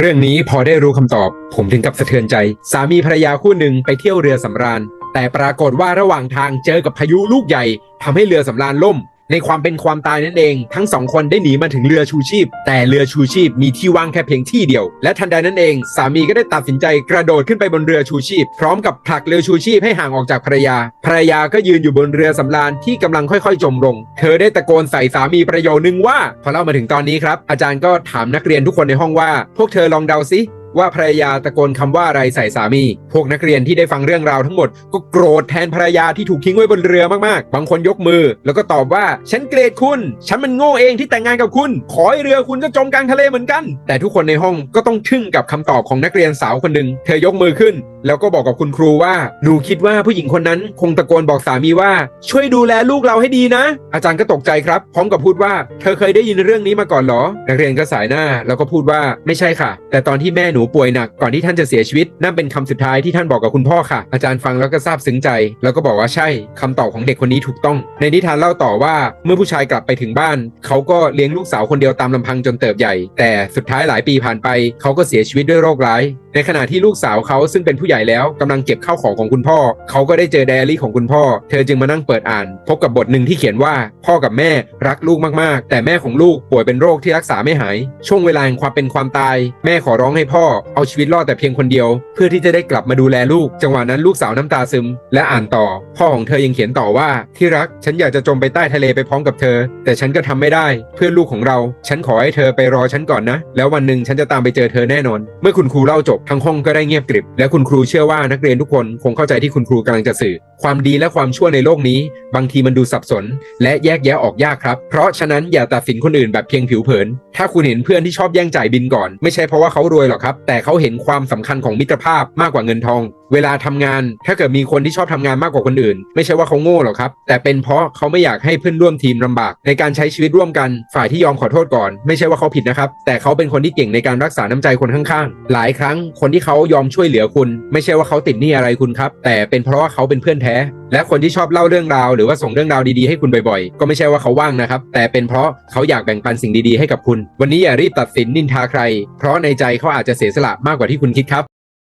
เรื่องนี้พอได้รู้คำตอบ ผมถึงกับสะเทือนใจ สามีภรรยาคู่หนึ่งไปเที่ยวเรือสำราญ แต่ปรากฏว่าระหว่างทางเจอกับพายุลูกใหญ่ทำให้เรือสำราญล่ม ในความเป็นความตายนั่นเอง ทั้งสองคนได้หนีมาถึงเรือชูชีพ แต่เรือชูชีพมีที่ว่างแค่เพียงที่เดียว และทันใดนั้นเอง สามีก็ได้ตัดสินใจกระโดดขึ้นไปบนเรือชูชีพ พร้อมกับผลักเรือชูชีพให้ห่างออกจากภรรยา ภรรยาก็ยืนอยู่บนเรือสำราญที่กำลังค่อยๆ จมลง เธอได้ตะโกนใส่สามีประโยคนึงว่า พอเล่ามาถึงตอนนี้ครับ อาจารย์ก็ถามนักเรียนทุกคนในห้องว่า พวกเธอลองเดาซิ ว่าภรรยาตะโกนคำว่าอะไรใส่สามี พวกนักเรียนที่ได้ฟังเรื่องราวทั้งหมด ก็โกรธแทนภรรยาที่ถูกทิ้งไว้บนเรือมากๆ บางคนยกมือ แล้วก็ตอบว่าฉันเกลียดคุณ ฉันมันโง่เองที่แต่งงานกับคุณ ขอให้เรือคุณก็จมกลางทะเลเหมือนกัน แต่ทุกคนในห้องก็ต้องทึ่งกับคำตอบของนักเรียนสาวคนหนึ่งเธอยกมือขึ้น แล้วก็บอกกับคุณครูว่า หนูคิดว่าผู้หญิงคนนั้นคงตะโกนบอกสามีว่า ช่วยดูแลลูกเราให้ดีนะ อาจารย์ก็ตกใจครับ พร้อมกับพูดว่า เธอเคยได้ยินเรื่องนี้มาก่อนเหรอ นักเรียนก็สายหน้า แล้วก็พูดว่าไม่ใช่ค่ะ แต่ตอนที่แม่หนูป่วยหนักก่อนที่ท่านจะเสียชีวิต นั่นเป็นคำสุดท้ายที่ท่านบอกกับคุณพ่อค่ะ อาจารย์ฟังแล้วก็ซาบซึ้งใจ แล้วก็บอกว่าใช่คำตอบของเด็กคนนี้ถูกต้อง ในนิทานเล่าต่อว่าเมื่อผู้ชายกลับไปถึงบ้าน เขาก็เลี้ยงลูกสาวคนเดียวตามลำพังจนเติบใหญ่ แต่สุดท้ายหลายปีผ่านไป เขาก็เสียชีวิตด้วยโรคร้าย ในขณะที่ลูกสาวเขาซึ่งเป็นผู้ใหญ่แล้วกำลังเก็บข้าวของของคุณพ่อ เขาก็ได้เจอไดอารี่ของคุณพ่อ เธอจึงมานั่งเปิดอ่าน พบกับบทหนึ่งที่เขียนว่าพ่อกับแม่รักลูกมากๆ แต่แม่ของลูกป่วยเป็นโรคที่รักษาไม่หาย ช่วงเวลาแห่งความเป็นความตาย แม่ขอร้องให้พ่อเอาชีวิตรอดแต่เพียงคนเดียว เพื่อที่จะได้กลับมาดูแลลูก จังหวะนั้นลูกสาวน้ำตาซึม และอ่านต่อ พ่อของเธอยังเขียนต่อว่าที่รักฉันอยากจะจมไปใต้ทะเลไปพร้อมกับเธอ แต่ฉันก็ทำไม่ได้ เพื่อลูกของเรา ฉันขอให้เธอไปรอฉันก่อนนะ แล้ววันหนึ่งฉันจะตามไปเจอเธอแน่นอน เมื่อคุณครูเล่าจบทั้งห้องก็ได้เงียบกริบ และคุณครูเชื่อว่านักเรียนทุกคนคงเข้าใจที่คุณครูกำลังจะสื่อ ความดีและความชั่วในโลกนี้ บางทีมันดูสับสน และแยกแยะออกยากครับ เพราะฉะนั้นอย่าตัดสินคนอื่นแบบเพียงผิวเผิน ถ้าคุณเห็นเพื่อนที่ชอบแย่งจ่ายบินก่อน ไม่ใช่เพราะว่าเขารวยหรอกครับ แต่เขาเห็นความสำคัญของมิตรภาพมากกว่าเงินทองเวลาทำงานถ้าเกิดมีคนที่ชอบทำงานมากกว่าคนอื่น ไม่ใช่ว่าเขาโง่หรอกครับ แต่เป็นเพราะเขาไม่อยากให้เพื่อนร่วมทีมลำบาก ในการใช้ชีวิตร่วมกัน ฝ่ายที่ยอมขอโทษก่อน ไม่ใช่ว่าเขาผิดนะครับ แต่เขาเป็นคนที่เก่งในการรักษาน้ำใจคนข้างๆ หลายครั้งคนที่เขายอมช่วยเหลือคุณ ไม่ใช่ว่าเขาติดหนี้อะไรคุณครับ แต่เป็นเพราะว่าเขาเป็นเพื่อนแท้ และคนที่ชอบเล่าเรื่องราวหรือว่าส่งเรื่องราวดีๆให้คุณบ่อยๆ ก็ไม่ใช่ว่าเขาว่างนะครับ แต่เป็นเพราะเขาอยากแบ่งปันสิ่งดีๆให้กับคุณ วันนี้อย่ารีบตัดสินนินทาใคร เพราะในใจเขาอาจจะเสียสละมากกว่าที่คุณคิดครับ